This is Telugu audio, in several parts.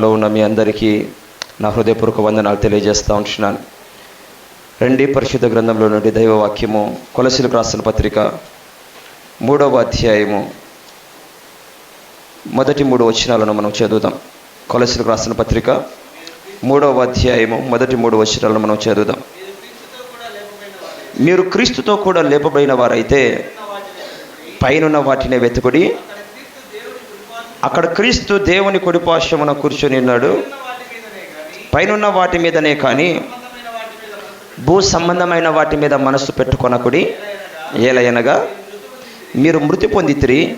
ఆరాధనలో ఉన్న మీ అందరికీ నా హృదయపూర్వక వందనాలు తెలియజేస్తూ ఉంటున్నాను. రెండి పరిశుద్ధ గ్రంథంలో నుండి దైవవాక్యము కొలసిలకు రాసిన పత్రిక మూడవ అధ్యాయము మొదటి మూడు వచనాలను మనం చదువుదాం. కొలసిలకు రాసిన పత్రిక మూడవ అధ్యాయము మొదటి మూడు వచనాలను మనం చదువుదాం. మీరు క్రీస్తుతో కూడా లేపబడిన వారైతే పైనున్న వాటిని వెతుకుడి అక్కడ క్రీస్తు దేవుని కుడిపార్శ్వమున కూర్చొని ఉన్నాడు. పైనున్న వాటి మీదనే కానీ భూ సంబంధమైన వాటి మీద మనస్సు పెట్టుకొనకుడి ఏలయనగా మీరు మృతి పొందితిరి.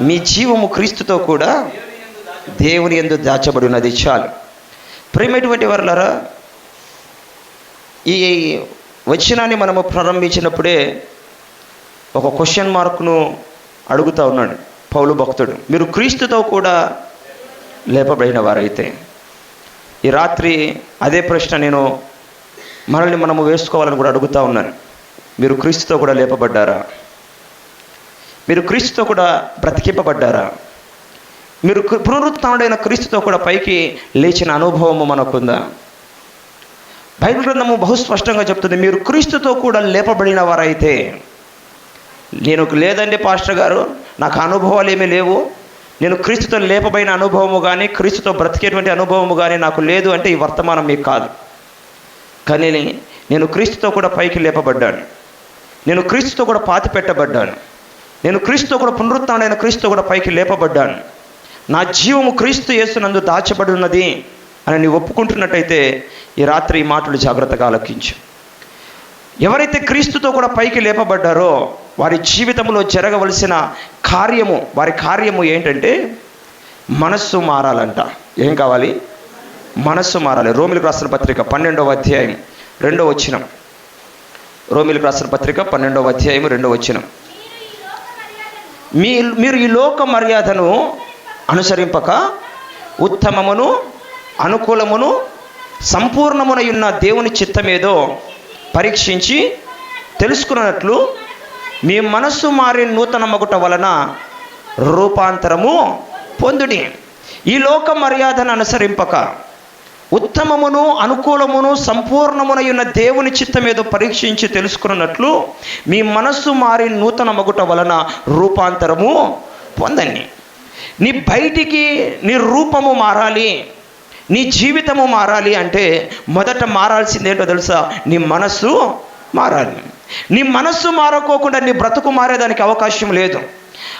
మీ జీవము క్రీస్తుతో కూడా దేవుని ఎందు దాచబడి ఉన్నది చాలు. ప్రేమటువంటి వర్లరా ఈ వచనాన్ని మనము ప్రారంభించినప్పుడే ఒక క్వశ్చన్ మార్క్ను అడుగుతా ఉన్నాడు. పౌలు భక్తుడు. మీరు క్రీస్తుతో కూడా లేపబడిన వారైతే ఈ రాత్రి అదే ప్రశ్న నేను మనల్ని మనము వేసుకోవాలని కూడా అడుగుతా ఉన్నాను. మీరు క్రీస్తుతో కూడా లేపబడ్డారా? మీరు క్రీస్తుతో కూడా బ్రతికింపబడ్డారా? మీరు పునరుత్డైన క్రీస్తుతో కూడా పైకి లేచిన అనుభవము మనకుందా? బైబిల్ గ్రంథము బహు స్పష్టంగా చెప్తుంది మీరు క్రీస్తుతో కూడా లేపబడిన వారైతే నేను లేదండి పాస్టర్ గారు. నాకు అనుభవాలు ఏమీ లేవు. నేను క్రీస్తుతో లేపబడిన అనుభవము కానీ క్రీస్తుతో బ్రతికేటువంటి అనుభవము కానీ నాకు లేదు అంటే ఈ వర్తమానం మీకు కాదు. కానీ నేను క్రీస్తుతో కూడా పైకి లేపబడ్డాను. నేను క్రీస్తుతో కూడా పాతి పెట్టబడ్డాను. నేను క్రీస్తుతో కూడా పునరుత్డైన క్రీస్తుతో కూడా పైకి లేపబడ్డాను. నా జీవము క్రీస్తు యేసునందు దాచబడి ఉన్నది అని నీవు ఒప్పుకుంటున్నట్టయితే ఈ రాత్రి ఈ మాటలు జాగ్రత్తగా ఆలోకించు. ఎవరైతే క్రీస్తుతో కూడా పైకి లేపబడ్డారో వారి జీవితంలో జరగవలసిన కార్యము వారి కార్యము ఏంటంటే మనస్సు మారాలంట. ఏం కావాలి? మనస్సు మారాలి. రోమిలకు రాసిన పత్రిక పన్నెండవ అధ్యాయం రెండవ వచ్చినం రోమిలకు రాసిన పత్రిక పన్నెండవ అధ్యాయం రెండవ వచ్చినం మీ మీరు ఈ లోక మర్యాదను అనుసరింపక ఉత్తమమును అనుకూలమును సంపూర్ణమునయున్న దేవుని చిత్తమేదో పరీక్షించి తెలుసుకున్నట్లు మీ మనస్సు మారి నూతన మగుట వలన రూపాంతరము పొందుడి. ఈ లోక మర్యాదను అనుసరింపక ఉత్తమమును అనుకూలమును సంపూర్ణమునయున్న దేవుని చిత్తం ఏదో పరీక్షించి తెలుసుకున్నట్లు మీ మనస్సు మారి నూతన మగుట వలన రూపాంతరము పొందండి. నీ బయటికి నీ రూపము మారాలి నీ జీవితము మారాలి అంటే మొదట మారాల్సిందేంటో తెలుసా? నీ మనస్సు మారాలి. నీ మనస్సు మారకోకుండా నీ బ్రతుకు మారేదానికి అవకాశం లేదు.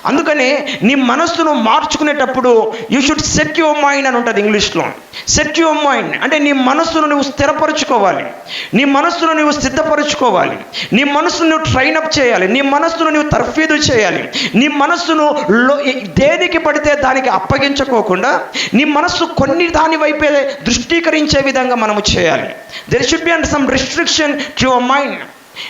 అందుకని నీ మనస్సును మార్చుకునేటప్పుడు you should set your mind అని ఉంటుంది ఇంగ్లీష్లో. సెట్ యువర్ మైండ్ అంటే నీ మనస్సును నువ్వు స్థిరపరచుకోవాలి. నీ మనస్సును నువ్వు సిద్ధపరచుకోవాలి. నీ మనస్సును నువ్వు ట్రైన్ అప్ చేయాలి. నీ మనస్సును నువ్వు తర్ఫీదు చేయాలి. నీ మనస్సును లో దేనికి పడితే దానికి అప్పగించుకోకుండా నీ మనస్సు కొన్ని దాని వైపే దృష్టీకరించే విధంగా మనము చేయాలి. There should be and some restriction to your mind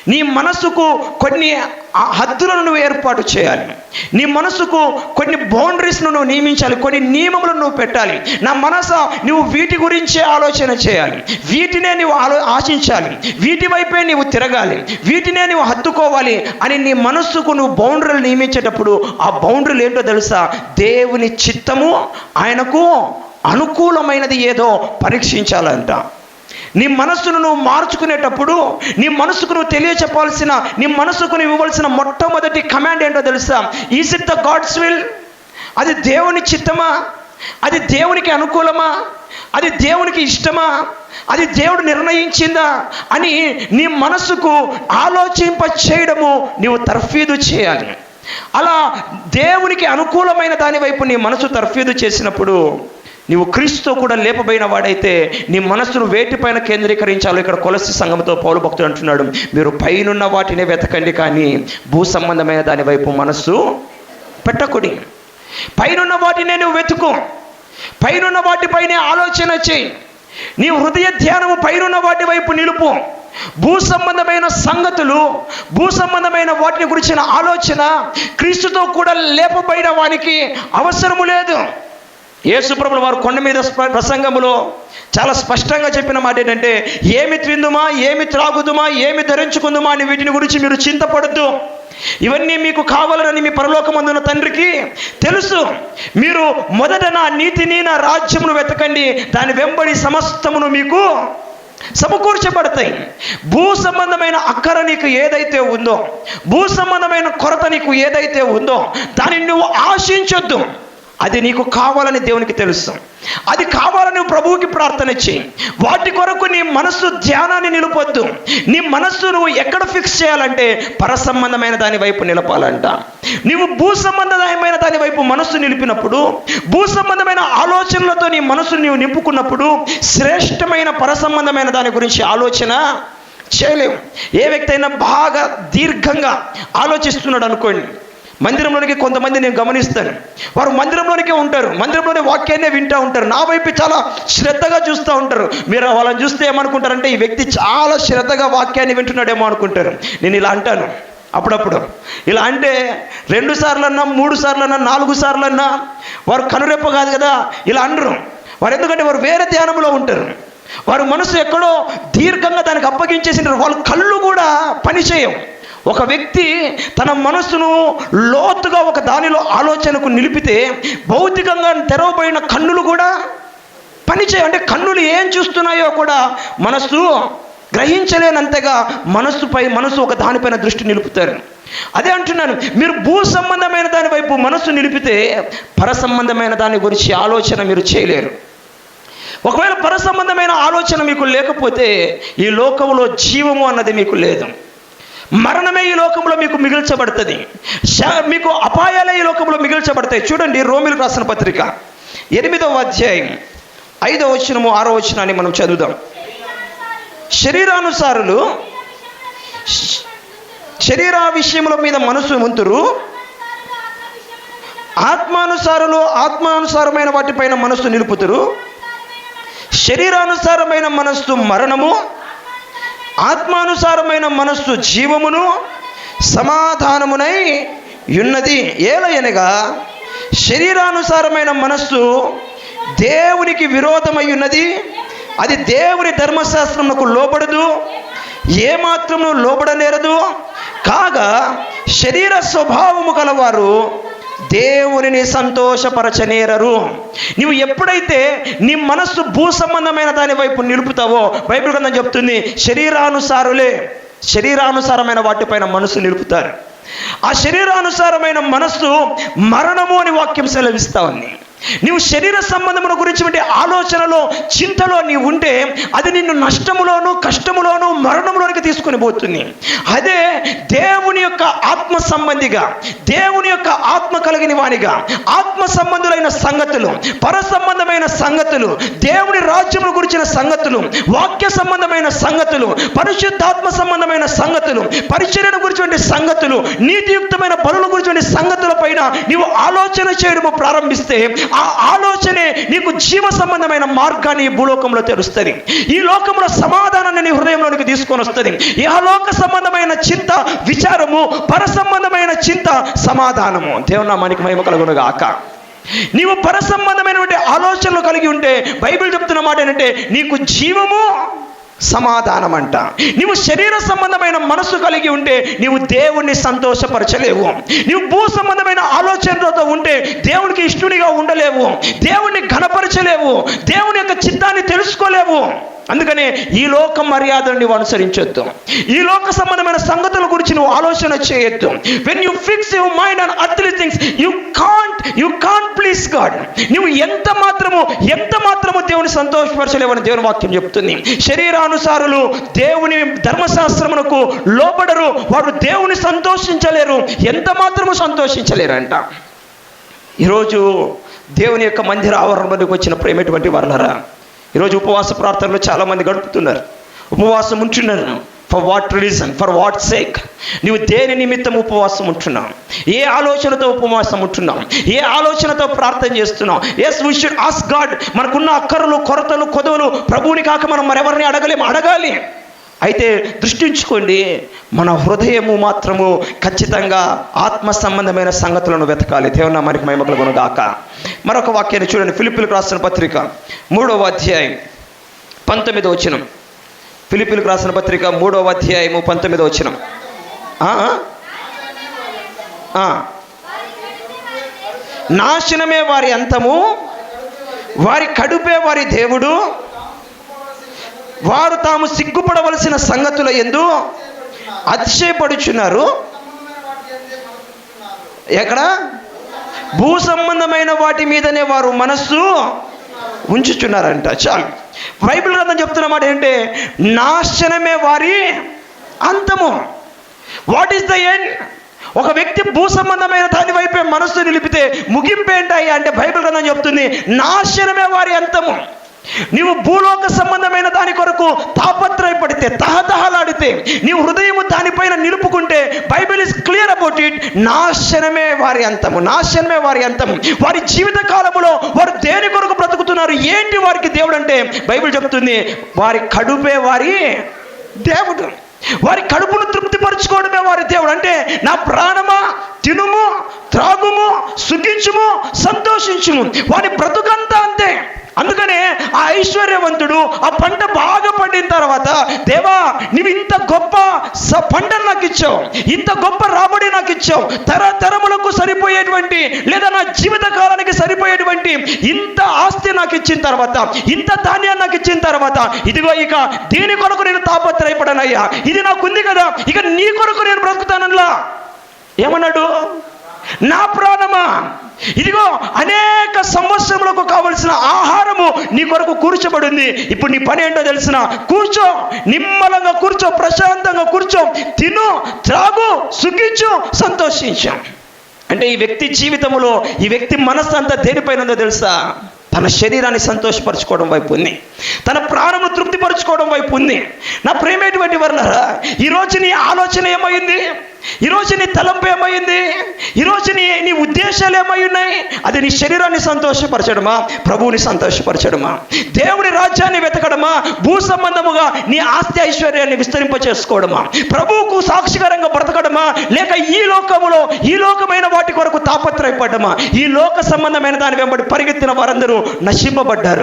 నీ మనసుకు కొన్ని హద్దులను నువ్వు ఏర్పాటు చేయాలి. నీ మనసుకు కొన్ని బౌండరీస్ను నువ్వు నియమించాలి. కొన్ని నియమములను నువ్వు పెట్టాలి. నా మనసు నువ్వు వీటి గురించే ఆలోచన చేయాలి. వీటినే నువ్వు ఆలో ఆశించాలి. వీటి వైపే నువ్వు తిరగాలి. వీటినే నువ్వు హత్తుకోవాలి అని నీ మనస్సుకు నువ్వు బౌండరీలు నియమించేటప్పుడు ఆ బౌండరీలు ఏంటో తెలుసా? దేవుని చిత్తము ఆయనకు అనుకూలమైనది ఏదో పరీక్షించాలంట. నీ మనస్సును నువ్వు మార్చుకునేటప్పుడు నీ మనసుకు నువ్వు తెలియచెప్పాల్సిన నీ మనసుకు నువ్వు ఇవ్వాల్సిన మొట్టమొదటి కమాండ్ ఏంటో తెలుసా? Is it the God's will అది దేవుని చిత్తమా? అది దేవునికి అనుకూలమా? అది దేవునికి ఇష్టమా? అది దేవుడు నిర్ణయించిందా? అని నీ మనసుకు ఆలోచింప చేయడము నీవు తర్ఫీదు చేయాలి. అలా దేవునికి అనుకూలమైన దాని వైపు నీ మనసు తర్ఫీదు చేసినప్పుడు నీవు క్రీస్తుతో కూడా లేపబోయిన వాడైతే నీ మనస్సును వేటిపైన కేంద్రీకరించాలో ఇక్కడ కొలసి సంఘంతో పౌలు భక్తుడు అంటున్నాడు. మీరు పైనున్న వాటినే వెతకండి కానీ భూ సంబంధమైన దాని వైపు మనస్సు పెట్టకుడి. పైనున్న వాటినే నువ్వు వెతుకు. పైనున్న వాటిపైనే ఆలోచన చేయి. నీ హృదయ ధ్యానము పైనున్న వాటి వైపు నిలుపు. భూ సంబంధమైన సంగతులు భూ సంబంధమైన వాటిని గురించిన ఆలోచన క్రీస్తుతో కూడా లేపబడిన వానికి అవసరము లేదు. యేసుప్రభుల వారు కొండ మీద ప్రసంగములో చాలా స్పష్టంగా చెప్పిన మాట ఏంటంటే ఏమి తిందుమా ఏమి త్రాగుదుమా ఏమి ధరించుకుందుమా అని వీటిని గురించి మీరు చింతపడద్దు. ఇవన్నీ మీకు కావాలని మీ పరలోకమందున్న తండ్రికి తెలుసు. మీరు మొదట నా నీతిని నా రాజ్యమును వెతకండి. దాని వెంబడి సమస్తమును మీకు సమకూర్చబడతాయి. భూ సంబంధమైన అక్కర నీకు ఏదైతే ఉందో భూ సంబంధమైన కొరత నీకు ఏదైతే ఉందో దానిని నువ్వు ఆశించొద్దు. అది నీకు కావాలని దేవునికి తెలుసు. అది కావాలని ప్రభువుకి ప్రార్థన చేయి. వాటి కొరకు నీ మనస్సు ధ్యానాన్ని నిలపొద్దు. నీ మనస్సు నువ్వు ఎక్కడ ఫిక్స్ చేయాలంటే పర సంబంధమైన దాని వైపు నిలపాలంట. నీవు భూ సంబంధమైన దాని వైపు మనస్సు నిలిపినప్పుడు భూ సంబంధమైన ఆలోచనలతో నీ మనస్సు నీవు నింపుకున్నప్పుడు శ్రేష్టమైన పర సంబంధమైన దాని గురించి ఆలోచన చేయలేము ఏ వ్యక్తి అయినా బాగా దీర్ఘంగా ఆలోచిస్తున్నాడు అనుకోండి. మందిరంలోనికి కొంతమంది నేను గమనిస్తాను. వారు మందిరంలోనికే ఉంటారు. మందిరంలోనే వాక్యాన్నే వింటూ ఉంటారు. నా వైపు చాలా శ్రద్ధగా చూస్తూ ఉంటారు. మీరు వాళ్ళని చూస్తే ఏమనుకుంటారంటే ఈ వ్యక్తి చాలా శ్రద్ధగా వాక్యాన్ని వింటున్నాడేమో అనుకుంటారు. నేను ఇలా అంటాను. అప్పుడప్పుడు. ఇలా అంటే రెండు సార్లన్నా మూడు సార్లన్నా నాలుగు సార్లన్నా వారు కనురెప్ప కాదు కదా? ఇలా అనరు. వారు ఎందుకంటే వారు వేరే ధ్యానంలో ఉంటారు. వారు మనసు ఎక్కడో దీర్ఘంగా దానికి అప్పగించేసినారు. వాళ్ళ కళ్ళు కూడా పనిచేయవు. ఒక వ్యక్తి తన మనస్సును లోతుగా ఒక దానిలో ఆలోచనకు నిలిపితే భౌతికంగా తెరవబడిన కన్నులు కూడా పనిచేయ అంటే కన్నులు ఏం చూస్తున్నాయో కూడా మనస్సు గ్రహించలేనంతగా మనస్సుపై మనసు ఒక దానిపైన దృష్టి నిలుపుతారు. అదే అంటున్నాను మీరు భూ సంబంధమైన దాని వైపు మనస్సు నిలిపితే పర సంబంధమైన దాని గురించి ఆలోచన మీరు చేయలేరు. ఒకవేళ పర సంబంధమైన ఆలోచన మీకు లేకపోతే ఈ లోకంలో జీవము అన్నది మీకు లేదు. మరణమే ఈ లోకంలో మీకు మిగిల్చబడుతుంది. శ- మీకు అపాయాలే ఈ లోకంలో మిగిల్చబడతాయి. చూడండి రోమిలు రాసిన పత్రిక ఎనిమిదవ అధ్యాయం ఐదవ వచనము ఆరో వచనాన్ని మనం చదువుదాం. శరీరానుసారులు శరీర విషయముల మీద మనసు ముంతురు ఆత్మానుసారులు ఆత్మానుసారమైన వాటిపైన మనస్సు నిలుపుతురు. శరీరానుసారమైన మనస్సు మరణము. ఆత్మానుసారమైన మనస్సు జీవమును సమాధానమునై ఉన్నది. ఏలయనగా శరీరానుసారమైన మనస్సు దేవునికి విరోధమై ఉన్నది. అది దేవుని ధర్మశాస్త్రమునకు లోబడదు. ఏమాత్రము లోబడనేరదు. కాగా శరీర స్వభావము గలవారు దేవునిని సంతోషపరచనేరరు. నీవు ఎప్పుడైతే నీ మనస్సు భూ సంబంధమైన దాని వైపు నిలుపుతావో బైబిల్ గ్రంథం చెప్తుంది శరీరానుసారులే శరీరానుసారమైన వాటిపైన మనసు నిలుపుతారు. ఆ శరీరానుసారమైన మనస్సు మరణము అని వాక్యం సెలవిస్తా ఉంది. నీవు శరీర సంబంధముల గురించి ఆలోచనలో చింతలో నీవు ఉంటే అది నిన్ను నష్టములోను కష్టములోను మరణములోనికి తీసుకొని పోతుంది. అదే దేవుని యొక్క ఆత్మ సంబంధిగా దేవుని యొక్క ఆత్మ కలిగిన వానిగా ఆత్మ సంబంధులైన సంగతులు పర సంబంధమైన సంగతులు దేవుని రాజ్యముల గురించిన సంగతులు వాక్య సంబంధమైన సంగతులు పరిశుద్ధాత్మ సంబంధమైన సంగతులు పరిచర్యను గురించి సంగతులు నీతియుక్తమైన పనుల గురించి సంగతుల పైన నీవు ఆలోచన చేయడము ప్రారంభిస్తే ఆ ఆలోచనే నీకు జీవ సంబంధమైన మార్గాన్ని ఈ భూలోకంలో తెరుస్తుంది. ఈ లోకంలో సమాధానాన్ని నీ హృదయంలోనికి తీసుకొని వస్తుంది. లోక సంబంధమైన చింత విచారము పర సంబంధమైన చింత సమాధానము. దేవుని మనకి మహిమ కలుగును గాక నీవు పర సంబంధమైనటువంటి ఆలోచనలు కలిగి ఉంటే బైబిల్ చెప్తున్న మాట ఏంటంటే నీకు జీవము సమాధానం అంట నీవు శరీర సంబంధమైన మనసు కలిగి ఉంటే నీవు దేవుణ్ణి సంతోషపరచలేవు. నీవు భూ సంబంధమైన ఆలోచనలతో ఉంటే దేవునికి ఇష్టడిగా ఉండలేవు. దేవుణ్ణి ఘనపరచలేవు. దేవుని యొక్క చిత్తాన్ని తెలుసుకోలేవు. అందుకనే ఈ లోక మర్యాదను నువ్వు అనుసరించొద్దు. ఈ లోక సంబంధమైన సంగతుల గురించి నువ్వు ఆలోచన చేయొద్దు. When you fix your mind on earthly things you can't you can't please God నువ్వు ఎంత మాత్రము ఎంత మాత్రము దేవుని సంతోషపరచలేవని దేవుని వాక్యం చెప్తుంది. శరీరానుసారులు దేవుని ధర్మశాస్త్రమునకు లోబడరు వారు దేవుని సంతోషించలేరు. ఎంత మాత్రము సంతోషించలేరంట. ఈరోజు దేవుని యొక్క మందిర ఆవరణలోకి వచ్చిన ప్రేమటువంటి వర్లరా ఈరోజు ఉపవాస ప్రార్థనలు చాలామంది గడుపుతున్నారు. ఉపవాసం ఉంటున్నారు. For what reason for what sake నీవు దేని నిమిత్తం ఉపవాసం ఉంటున్నావు? ఏ ఆలోచనతో ఉపవాసం ఉంటున్నావు? ఏ ఆలోచనతో ప్రార్థన చేస్తున్నావు? Yes we should ask God మనకున్న అక్కరులు కొరతలు కొదవలు ప్రభువుని కాక మనం మరెవరిని అడగలేము అడగాలి. అయితే దృష్టించుకోండి మన హృదయము మాత్రము ఖచ్చితంగా ఆత్మ సంబంధమైన సంగతులను వెతకాలి. దేవుని మనకి మహిమకులు కొనుగాక మరొక వాక్యాన్ని చూడండి. ఫిలిపిలకు రాసిన పత్రిక మూడవ అధ్యాయం పంతొమ్మిదవ వచనం. ఫిలిపిలకు రాసిన పత్రిక మూడవ అధ్యాయము పంతొమ్మిదో వచ్చిన నాశనమే వారి అంతము వారి కడుపే వారి దేవుడు. వారు తాము సిగ్గుపడవలసిన సంగతుల ఎందు అతిశయపడుచున్నారు. ఎక్కడ? భూ సంబంధమైన వాటి మీదనే వారు మనస్సు ఉంచుచున్నారంట. చాలు. బైబిల్ గ్రంథం చెప్తున్న మాట ఏంటంటే నాశనమే వారి అంతము. వాట్ ఈస్ ద ఎండ్ ఒక వ్యక్తి భూ సంబంధమైన దాని వైపే మనస్సు నిలిపితే ముగింపు ఏంటాయి అంటే బైబిల్ గ్రంథం చెప్తుంది నాశనమే వారి అంతము. నీవు భూలోక సంబంధమైన దాని కొరకు తాపత్రయపడితే తహతహలాడితే నీవు హృదయము దానిపైన నిలుపుకుంటే Bible is clear about it నాశనమే వారి అంతము నాశనమే వారి అంతము. వారి జీవిత కాలములో వారు దేని కొరకు బ్రతుకుతున్నారు? ఏంటి వారికి దేవుడు అంటే? బైబిల్ చెప్తుంది వారి కడుపే వారి దేవుడు. వారి కడుపును తృప్తిపరచుకోవడమే వారి దేవుడు. అంటే నా ప్రాణమా? తినుము త్రాగుము సుఖించుము సంతోషించుము. వారి బ్రతుకంతా అంతే. అందుకనే ఆ ఐశ్వర్యవంతుడు ఆ పంట బాగా పండిన తర్వాత దేవా నువ్వు ఇంత గొప్ప స పంటను నాకు ఇచ్చావు ఇంత గొప్ప రాబడి నాకు ఇచ్చావు తరతరములకు సరిపోయేటువంటి లేదా నా జీవిత కాలానికి సరిపోయేటువంటి ఇంత ఆస్తి నాకు ఇచ్చిన తర్వాత ఇంత ధాన్యాన్ని నాకు ఇచ్చిన తర్వాత ఇదిగో ఇక దీని కొరకు నేను తాపత్రయపడనయ్యా? ఇది నాకు ఉంది కదా ఇక నీ కొరకు నేను బ్రతుకుతానలా ఏమన్నాడు? నా ప్రాణమా? ఇదిగో అనేక సంవత్సరములకు కావలసిన ఆహారము నీ కొరకు కూర్చోబడింది. ఇప్పుడు నీ పని ఏంటో తెలిసిన? కూర్చో. నిమ్మలంగా కూర్చో. ప్రశాంతంగా కూర్చో. తిను త్రాగు సుఖించు సంతోషించు. అంటే ఈ వ్యక్తి జీవితంలో ఈ వ్యక్తి మనస్సు అంతా దేనిపైన ఉందో తెలుసా? తన శరీరాన్ని సంతోషపరచుకోవడం వైపు ఉంది. తన ప్రాణము తృప్తిపరచుకోవడం వైపు ఉంది. నా ప్రేమేటువంటి వర్ణరా ఈరోజు నీ ఆలోచన ఏమైంది? ఈరోజు నీ తలంపు ఏమైంది? ఈరోజు నీ నీ ఉద్దేశాలు ఏమై ఉన్నాయి అది నీ శరీరాన్ని సంతోషపరచడమా? ప్రభువుని సంతోషపరచడమా? దేవుని రాజ్యాన్ని వెతకడమా? భూ సంబంధముగా నీ ఆస్తి ఐశ్వర్యాన్ని విస్తరింప చేసుకోవడమా ప్రభువుకు సాక్షికరంగా బ్రతకడమా? లేక ఈ లోకములో ఈ లోకమైన వాటి కొరకు తాపత్రయపడమా? ఈ లోక సంబంధమైన దాని వెంబడి పరిగెత్తిన వారందరూ నశింపబడ్డారు.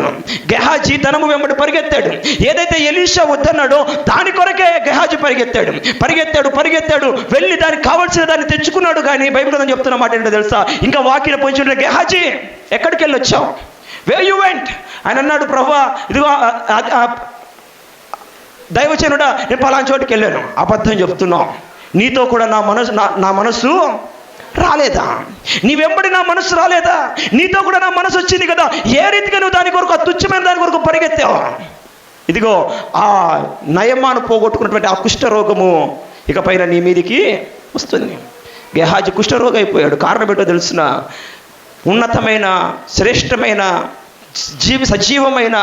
గెహాజీ ధనము వెంబడి పరిగెత్తాడు. ఏదైతే ఎలీషా వద్దన్నాడో దాని కొరకే గెహాజీ పరిగెత్తాడు. పరిగెత్తాడు పరిగెత్తాడు వెళ్ళి దానికి కావాల్సిన దాన్ని తెచ్చుకున్నాడు కానీ బైబిల్ గ్రంథం చెప్తున్న మాట ఏంటో తెలుసా? ఇంకా వాకిన పోయించుంటే గెహాజీ ఎక్కడికి వెళ్ళి వచ్చావు? వే యు వెంట్ ఆయన అన్నాడు ప్రభా ఇదిగో ఆ- దైవచనుడా నేను పలానా చోటుకి వెళ్ళాను. అబద్ధం చెప్తున్నావు నీతో కూడా నా మనసు నా నా రాలేదా? నీ వెంబడి నా మనసు రాలేదా? నీతో కూడా నా మనసు వచ్చింది కదా? ఏ రీతిగా నువ్వు దాని కొరకు ఆ తుచ్చమైన దాని కొరకు పరిగెత్తావు? ఇదిగో ఆ నయమాను పోగొట్టుకున్నటువంటి ఆ కుష్ఠరోగము ఇక పైన నీ మీదికి వస్తుంది. గెహాజీ కుష్ఠరోగ అయిపోయాడు కారణం ఏంటో తెలుసిన ఉన్నతమైన శ్రేష్టమైన జీవి సజీవమైన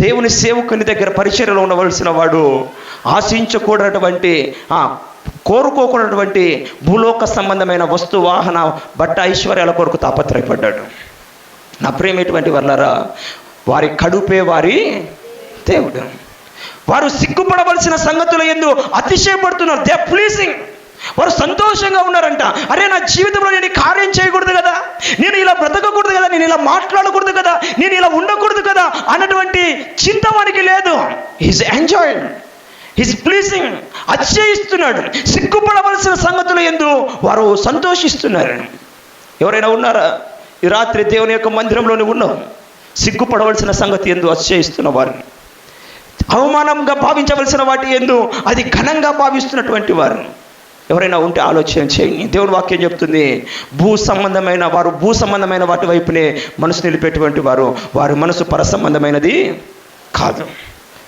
దేవుని సేవకుని దగ్గర పరిచర్యలో ఉండవలసిన వాడు ఆశించకూడనటువంటి కోరుకోకూడనటువంటి భూలోక సంబంధమైన వస్తు వాహన బట్ట ఐశ్వర్యాల కొరకు తాపత్రయపడ్డాడు. నా ప్రేమేటువంటి వర్లరా వారి కడుపే వారి దేవుడు. వారు సిగ్గుపడవలసిన సంగతుల ఎందు అతిశయపడుతున్నారు. దే ప్లీజింగ్ వారు సంతోషంగా ఉన్నారంట. అరే నా జీవితంలో నేను కార్యం చేయకూడదు కదా? నేను ఇలా బ్రతకకూడదు కదా? నేను ఇలా మాట్లాడకూడదు కదా? నేను ఇలా ఉండకూడదు కదా? అన్నటువంటి చింత వానికి లేదు. ఈజ్ ఎంజాయింగ్ ఈజ్ ప్లీజింగ్ అతిశయిస్తున్నాడు. సిగ్గుపడవలసిన సంగతులు ఎందు వారు సంతోషిస్తున్నారు. ఎవరైనా ఉన్నారా? ఈ రాత్రి దేవుని యొక్క మందిరంలోనే ఉన్నాం. సిగ్గుపడవలసిన సంగతి ఎందు అతిశయిస్తున్న వారిని. అవమానంగా భావించవలసిన వాటి ఎందు అది ఘనంగా భావిస్తున్నటువంటి వారు. ఎవరైనా ఉంటే ఆలోచన చేయండి. దేవుని వాక్యం చెప్తుంది భూ సంబంధమైన వారు భూ సంబంధమైన వాటి వైపునే మనసు నిలిపేటువంటి వారు. వారి మనసు పర సంబంధమైనది కాదు.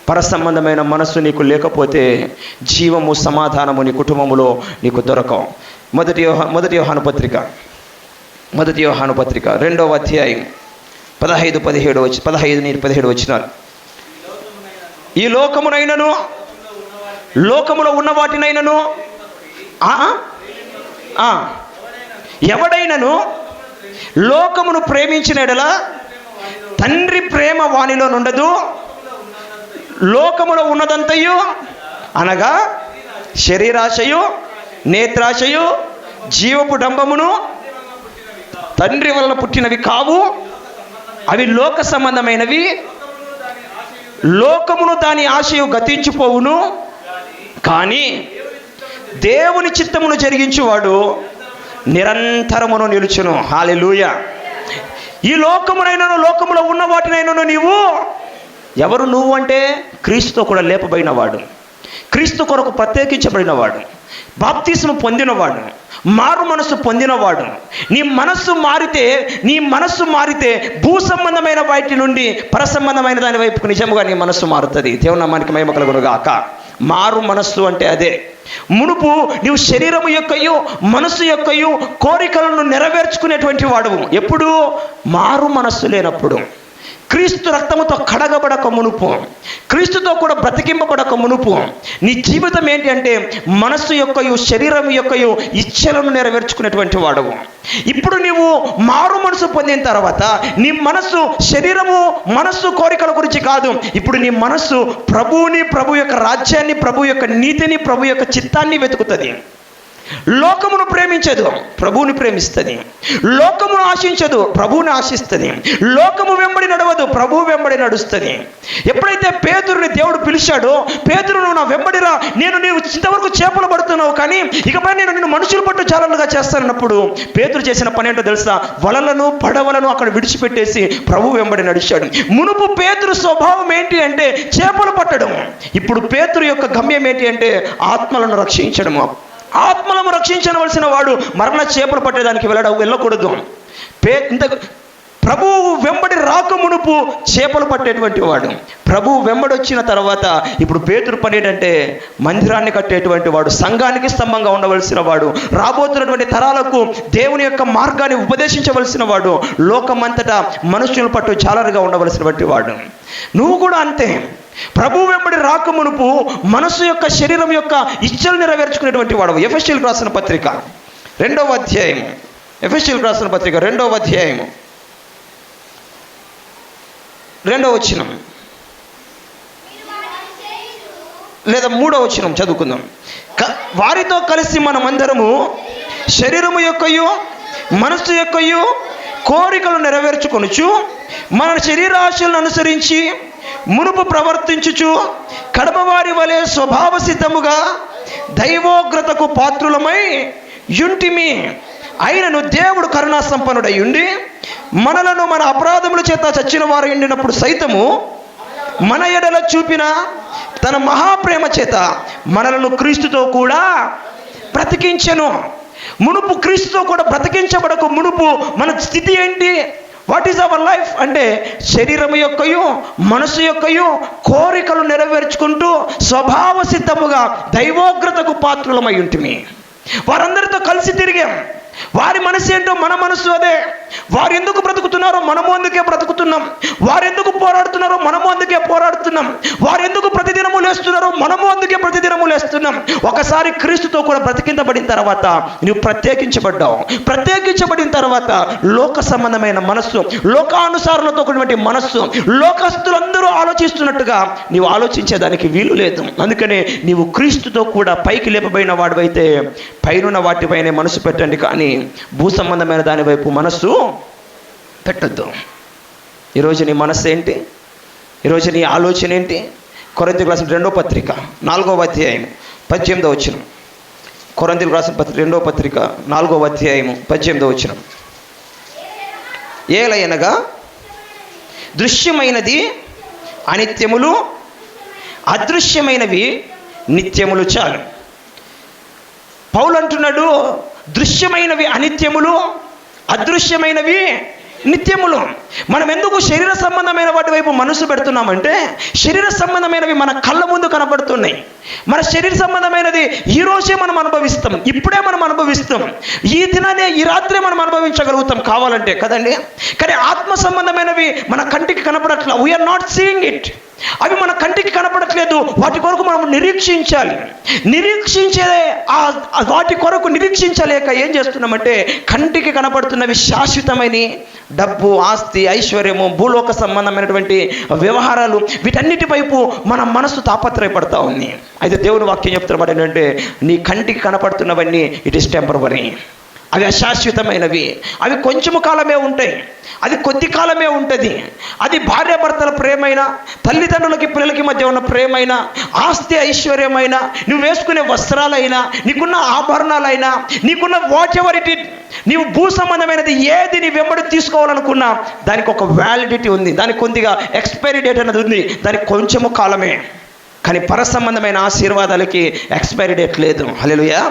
పర సంబంధమైన మనస్సు నీకు లేకపోతే జీవము సమాధానము నీ కుటుంబములో నీకు దొరకవు. మొదటి యోహ మొదటి యోహాను పత్రిక. మొదటి యోహాను పత్రిక రెండవ అధ్యాయం పదహైదు పదిహేడు వచ్చి పదహైదు నీరు పదిహేడు వచ్చినారు ఈ లోకమునైనను లోకములో ఉన్న వాటినైనను ఆ? ఎవడైనను లోకమును ప్రేమించిన ఎడల తండ్రి ప్రేమ వాణిలో నుండదు లోకములో ఉన్నదంతయు అనగా శరీరాశయు నేత్రాశయు జీవపు డంబమును తండ్రి వలన పుట్టినవి కావు అవి లోక సంబంధమైనవి లోకమును దాని ఆశయు గతించిపోవును. కానీ దేవుని చిత్తమును జరిగించువాడు నిరంతరమును నిలుచును. హాలెలూయ ఈ లోకమునైనను లోకములో ఉన్న వాటినైనను నీవు ఎవరు నువ్వు అంటే? క్రీస్తుతో కూడా లేపబడినవాడు. క్రీస్తు కొరకు ప్రత్యేకించబడినవాడు. బాప్తీసును పొందినవాడు. మారు మనస్సు పొందినవాడు. నీ మనస్సు మారితే నీ మనస్సు మారితే భూ సంబంధమైన వాటి నుండి పరసంబంధమైన దాని వైపుకు నిజముగా నీ మనస్సు మారుతుంది. దేవునామానికి మహిమ కలుగునుగాక. మారు మనస్సు అంటే అదే. మునుపు నీవు శరీరము యొక్కయు మనస్సు యొక్కయు కోరికలను నెరవేర్చుకునేటువంటి వాడువు. ఎప్పుడు మారు మనస్సు లేనప్పుడు. క్రీస్తు రక్తముతో కడగబడక మునుపు క్రీస్తుతో కూడా బ్రతికింపబడక మునుపు. నీ జీవితం ఏంటి అంటే మనస్సు యొక్కయు శరీరం యొక్కయు ఇచ్చలను నెరవేర్చుకునేటువంటి వాడవు. ఇప్పుడు నీవు మారు మనసు పొందిన తర్వాత నీ మనస్సు శరీరము మనస్సు కోరికల గురించి కాదు. ఇప్పుడు నీ మనస్సు ప్రభువుని ప్రభు యొక్క రాజ్యాన్ని ప్రభు యొక్క నీతిని ప్రభు యొక్క చిత్తాన్ని వెతుకుతుంది. లోకమును ప్రేమించదు ప్రభువుని ప్రేమిస్తుంది. లోకమును ఆశించదు ప్రభువుని ఆశిస్తుంది. లోకము వెంబడి నడవదు ప్రభువు వెంబడి నడుస్తుంది. ఎప్పుడైతే పేతురుని దేవుడు పిలిచాడో పేతురును నా వెంబడిరా నేను నీవు ఇంతవరకు చేపలు పడుతున్నావు కానీ ఇకపై నేను నిన్ను మనుషులు పట్టు చాలలుగా చేస్తానన్నప్పుడు పేతురు చేసిన పని ఏంటో తెలుసా? వలలను పడవలను అక్కడ విడిచిపెట్టేసి ప్రభు వెంబడి నడిచాడు. మునుపు పేతురు స్వభావం ఏంటి అంటే చేపలు పట్టడం. ఇప్పుడు పేతురు యొక్క గమ్యం ఏంటి అంటే ఆత్మలను రక్షించడము. ఆత్మలను రక్షించవలసిన వాడు మరణ చేపలు పట్టేదానికి వెళ్ళడం వెళ్ళకూడదు. పే ఇంత ప్రభువు వెంబడి రాకమునుపు చేపలు పట్టేటువంటి వాడు. ప్రభువు వెంబడి వచ్చిన తర్వాత ఇప్పుడు పేతురు పని ఏంటంటే మందిరాన్ని కట్టేటువంటి వాడు సంఘానికి స్తంభంగా ఉండవలసిన వాడు రాబోతున్నటువంటి తరాలకు దేవుని యొక్క మార్గాన్ని ఉపదేశించవలసిన వాడు లోకమంతటా మనుషుల పట్టు చాలరుగా ఉండవలసినటువంటి వాడు. నువ్వు కూడా అంతే. ప్రభు వెంబడి రాకమునుపు మనసు యొక్క శరీరం యొక్క ఇచ్చలు నెరవేర్చుకునేటువంటి వాడు. ఎఫ్ఎస్ఎల్ రాసిన పత్రిక రెండవ అధ్యాయం. ఎఫ్ఎస్ఎల్ రాసిన పత్రిక రెండవ అధ్యాయము. రెండవ వచనం. లేదా మూడవ వచనం చదువుకుందాం. వారితో కలిసి మనమందరము శరీరము యొక్కయు మనస్సు యొక్కయు కోరికలు నెరవేర్చుకొనుచు మన శరీరాశలను అనుసరించి మునుపు ప్రవర్తించుచు కడపవారి వలె స్వభావ సిద్ధముగా దైవోగ్రతకు పాత్రులమై యుంటిమి. అయినను దేవుడు కరుణా సంపన్నుడై ఉండి మనలను మన అపరాధముల చేత చచ్చిన వారు ఎండినప్పుడు సైతము మన ఎడల చూపిన తన మహాప్రేమ చేత మనలను క్రీస్తుతో కూడా బ్రతికించను. మునుపు క్రీస్తుతో కూడా బ్రతికించబడకు మునుపు మన స్థితి ఏంటి? వాట్ ఈజ్ అవర్ లైఫ్ అంటే శరీరం యొక్కయు మనసు యొక్కయు కోరికలు నెరవేర్చుకుంటూ స్వభావ సిద్ధముగా దైవోగ్రతకు పాత్రులమై ఉంటుంది వారందరితో కలిసి తిరిగాం. వారి మనసు ఏంటో మన మనసు అదే. వారు ఎందుకు బ్రతుకుతున్నారో మనము అందుకే బ్రతుకుతున్నాం. వారు ఎందుకు పోరాడుతున్నారో మనము అందుకే పోరాడుతున్నాం. వారు ఎందుకు ప్రతిదినము లేస్తున్నారో మనము అందుకే ప్రతిదినము లేస్తున్నాం. ఒకసారి క్రీస్తుతో కూడా బ్రతికించబడిన తర్వాత నువ్వు ప్రత్యేకించబడ్డావు. ప్రత్యేకించబడిన తర్వాత లోక సంబంధమైన మనస్సు లోకానుసారులతో కూడినటువంటి మనస్సు లోకస్తులందరూ ఆలోచిస్తున్నట్టుగా నీవు ఆలోచించేదానికి వీలు లేదు. అందుకనే నీవు క్రీస్తుతో కూడా పైకి లేపబడిన వాడివైతే పైనున్న వాటిపైనే మనసు పెట్టండి కానీ భూ సంబంధమైన దాని వైపు మనస్సు పెట్టద్దు. ఈరోజు నీ మనస్సు ఏంటి? ఈరోజు నీ ఆలోచన ఏంటి? కొరంతికి రాసిన రెండో పత్రిక నాలుగవ అధ్యాయం పద్దెనిమిదో వచ్చిన కొరంతికి రాసిన పత్రిక రెండో పత్రిక నాలుగవ అధ్యాయము పద్దెనిమిదో వచ్చిన ఏలయనగా దృశ్యమైనది అనిత్యములు అదృశ్యమైనవి నిత్యములు చాలు. పౌలు అంటున్నాడు దృశ్యమైనవి అనిత్యములు అదృశ్యమైనవి నిత్యములు. మనం ఎందుకు శరీర సంబంధమైన వాటి వైపు మనసు పెడుతున్నామంటే శరీర సంబంధమైనవి మన కళ్ళ ముందు కనబడుతున్నాయి. మన శరీర సంబంధమైనది ఈ రోజే మనం అనుభవిస్తాం ఇప్పుడే మనం అనుభవిస్తాం ఈ దినానే ఈ రాత్రే మనం అనుభవించగలుగుతాం కావాలంటే కదండి? కానీ ఆత్మ సంబంధమైనవి మన కంటికి కనపడట్లా. We are not seeing it అవి మన కంటికి లేదు. వాటి కొరకు మనం నిరీక్షించాలి. నిరీక్షించే వాటి కొరకు నిరీక్షించలేక ఏం చేస్తున్నామంటే కంటికి కనపడుతున్నవి శాశ్వతమైన డబ్బు ఆస్తి ఐశ్వర్యము భూలోక సంబంధమైనటువంటి వ్యవహారాలు వీటన్నిటి వైపు మన మనసు తాపత్రయపడతా ఉంది. అయితే దేవుని వాక్యం చెప్తున్నమాట ఏంటంటే నీ కంటికి కనపడుతున్నవన్నీ ఇట్ ఇస్ టెంపరవరీ అవి అశాశ్వతమైనవి. అవి కొంచెము కాలమే ఉంటాయి. అది కొద్ది కాలమే ఉంటుంది. అది భార్యాభర్తల ప్రేమైనా తల్లిదండ్రులకి పిల్లలకి మధ్య ఉన్న ప్రేమైనా ఆస్తి ఐశ్వర్యమైనా నువ్వు వేసుకునే వస్త్రాలైనా నీకున్న ఆభరణాలైనా నీకున్న వాచ్ ఎవర్ ఇట్ నీవు భూ సంబంధమైనది ఏది నీ వెంబడి తీసుకోవాలనుకున్నా దానికి ఒక వ్యాలిడిటీ ఉంది. దానికి కొద్దిగా ఎక్స్పైరీ డేట్ అనేది ఉంది. దానికి కొంచెము కాలమే. కానీ పర సంబంధమైన ఆశీర్వాదాలకి ఎక్స్పైరీ డేట్ లేదు. హలో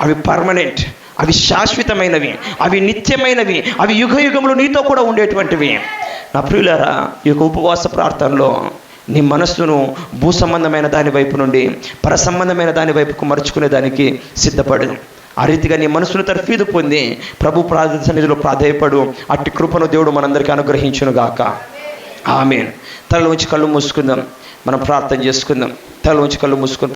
అవి పర్మనెంట్ అవి శాశ్వతమైనవి అవి నిత్యమైనవి అవి యుగ యుగములు నీతో కూడా ఉండేటువంటివి. నా ప్రియులారా ఈ యొక్క ఉపవాస ప్రార్థనలో నీ మనస్సును భూ సంబంధమైన దాని వైపు నుండి పర సంబంధమైన దాని వైపుకు మరుచుకునే దానికి సిద్ధపడు. ఆ రీతిగా నీ మనసును తర్ఫీదు పొంది ప్రభు ప్రార్థన సన్నిధిలో ప్రాధేయపడు. అట్టి కృపను దేవుడు మనందరికీ అనుగ్రహించును గాక ఆమె తలలోంచి కళ్ళు మూసుకుందాం. మనం ప్రార్థన చేసుకుందాం. తల కళ్ళు మూసుకుందాం.